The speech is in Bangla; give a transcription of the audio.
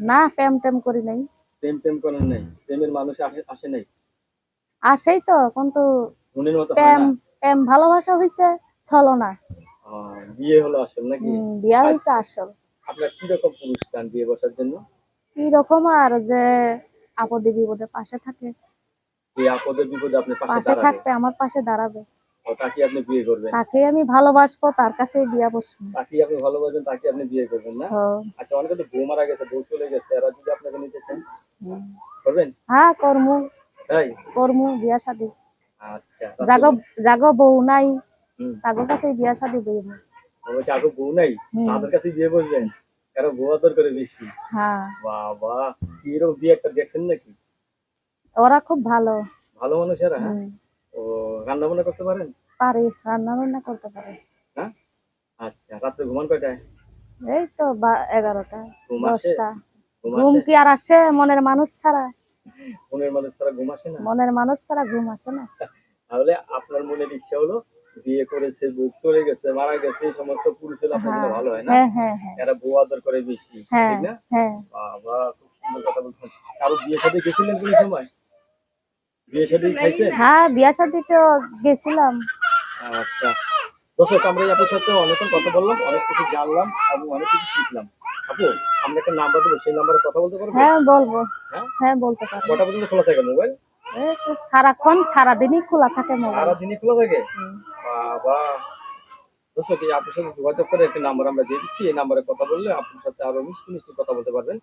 না প্রেম টেম করি নাই। প্রেম টেম করেন নাই? প্রেমের মানুষ আসে- আসে নাই? আসেই তো কিন্তু প্রেম প্রেম ভালোবাসা হইছে চলো না। বিয়ে হলো আসল নাকি? বিয়া হইছে আসল। আপনার কি রকম পুরুষ চান বিয়ে বসার জন্য? কি রকম আর যে আপদে বিপদে পাশে থাকে। এই আপদে বিপদে আপনি পাশে থাকবে আমার পাশে দাঁড়াবে। তাকে আপনি বিয়ে করবেন? তাকে আমি ভালোবাসবো তার কাছেই বিয়া বসবো। তাকে আপনি ভালোবাসেন তাকে আপনি বিয়ে করবেন না? আচ্ছা অনেকে তো বউ মারা গেছে বউ চলে গেছে এরা যদি আপনাকে নিতে চান করবেন? হ্যাঁ কর্মু। তাই? কর্মু বিয়া শাদি আচ্ছা জাগ জাগ বউ নাই। হুম। কাছে বিয়া শাদি বইব ও আগে বউ নাই। তাদের কাছে বিয়ে করবেন? কারও বউ আদর করে বেশি? হ্যাঁ। বাবা কি এরকম বিয়ে একটা দেখছেন নাকি? ওরা খুব ভালো। ভালো মানুষ এরা হ্যাঁ? ও রান্না বান্না করতে পারেন? পারি রান্না বান্না করতে পারে। হ্যাঁ? আচ্ছা রাত্রে ঘুমান কয়টায়? এই তো এগারোটা দশটা। ঘুম কি আর আসে? মনের মানুষ ছাড়া। মনের মানুষ ছাড়া ঘুম আসে না? মনের মানুষ ছাড়া ঘুম আসে না। তাহলে আপনার মনের ইচ্ছা হলো বিয়ে করেছে বুক করে গেছে মারা গেছে এই সমস্ত পুরুষ আপনার হ্যাঁ ভালো হয় না? হ্যাঁ এরা বউ আদর করে বেশি ঠিক না? হ্যাঁ। বাবা খুব সুন্দর কথা বলছেন। কারও বিয়ে সাথে গেছিলেন কোন সময়? বিয়ে সাথে খাইছেন হ্যাঁ বিয়া তো গেছিলাম। আচ্ছা। দর্শক আমরা আপুর সাথে অনেকক্ষণ কথা বললাম অনেক কিছু জানলাম এবং অনেক কিছু শিখলাম। আপু আমরা একটা নাম্বার দেবো সেই নাম্বারে কথা বলতে পারব? হ্যাঁ বলব। হ্যাঁ? হ্যাঁ বলতে পারব। কটা পর্যন্ত খোলা থাকে মোবাইল সারাক্ষণ সারাদিনই খোলা থাকে মোবাইল সারাদিনই খোলা থাকে। বাবা। দর্শক এই আপুর সাথে যোগাযোগ করে একটা নাম্বার আমরা দিয়ে দিচ্ছি এই নাম্বারে কথা বললে আপনার সাথে আরও মিষ্টি মিষ্টি কথা বলতে পারবেন।